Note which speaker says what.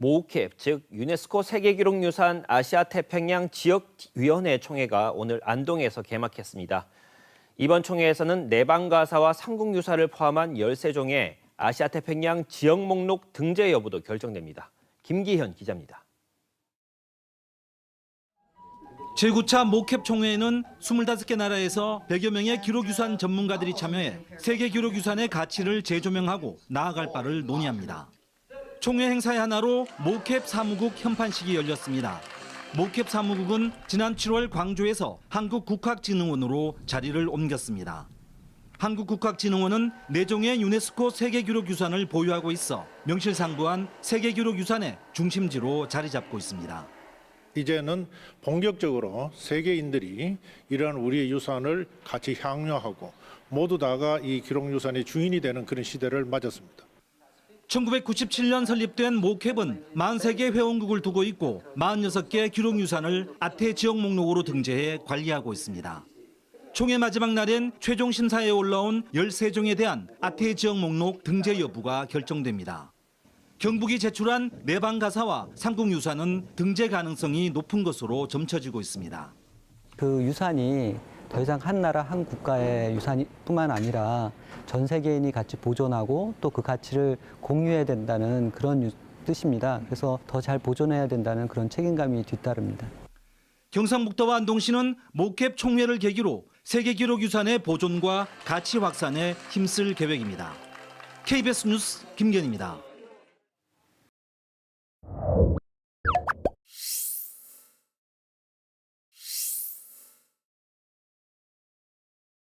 Speaker 1: 모우캡, 즉 유네스코 세계기록유산 아시아 태평양 지역위원회 총회가 오늘 안동에서 개막했습니다. 이번 총회에서는 내방가사와 삼국유사를 포함한 13종의 아시아 태평양 지역 목록 등재 여부도 결정됩니다. 김기현 기자입니다.
Speaker 2: 제9차 모캡 총회에는 25개 나라에서 100여 명의 기록유산 전문가들이 참여해 세계 기록유산의 가치를 재조명하고 나아갈 바를 논의합니다. 총회 행사의 하나로 모캡 사무국 현판식이 열렸습니다. 모캡 사무국은 지난 7월 광주에서 한국국학진흥원으로 자리를 옮겼습니다. 한국국학진흥원은 네종의 유네스코 세계기록유산을 보유하고 있어 명실상부한 세계기록유산의 중심지로 자리 잡고 있습니다.
Speaker 3: 이제는 본격적으로 세계인들이 이러한 우리의 유산을 같이 향유하고 모두 다가 이 기록유산의 주인이 되는 그런 시대를 맞았습니다.
Speaker 2: 1997년 설립된 모캡은 43개 회원국을 두고 있고 46개 기록유산을 아태 지역 목록으로 등재해 관리하고 있습니다. 총회 마지막 날엔 최종 심사에 올라온 13종에 대한 아태 지역 목록 등재 여부가 결정됩니다. 경북이 제출한 내방 가사와 삼국유산은 등재 가능성이 높은 것으로 점쳐지고 있습니다.
Speaker 4: 그 유산이 더 이상 한 나라 한 국가의 유산뿐만 아니라 전 세계인이 같이 보존하고 또 그 가치를 공유해야 된다는 그런 유- 뜻입니다. 그래서 더 잘 보존해야 된다는 그런 책임감이 뒤따릅니다.
Speaker 2: 경상북도와 안동시는 모캡 총회를 계기로 세계기록 유산의 보존과 가치 확산에 힘쓸 계획입니다. KBS 뉴스 김견입니다.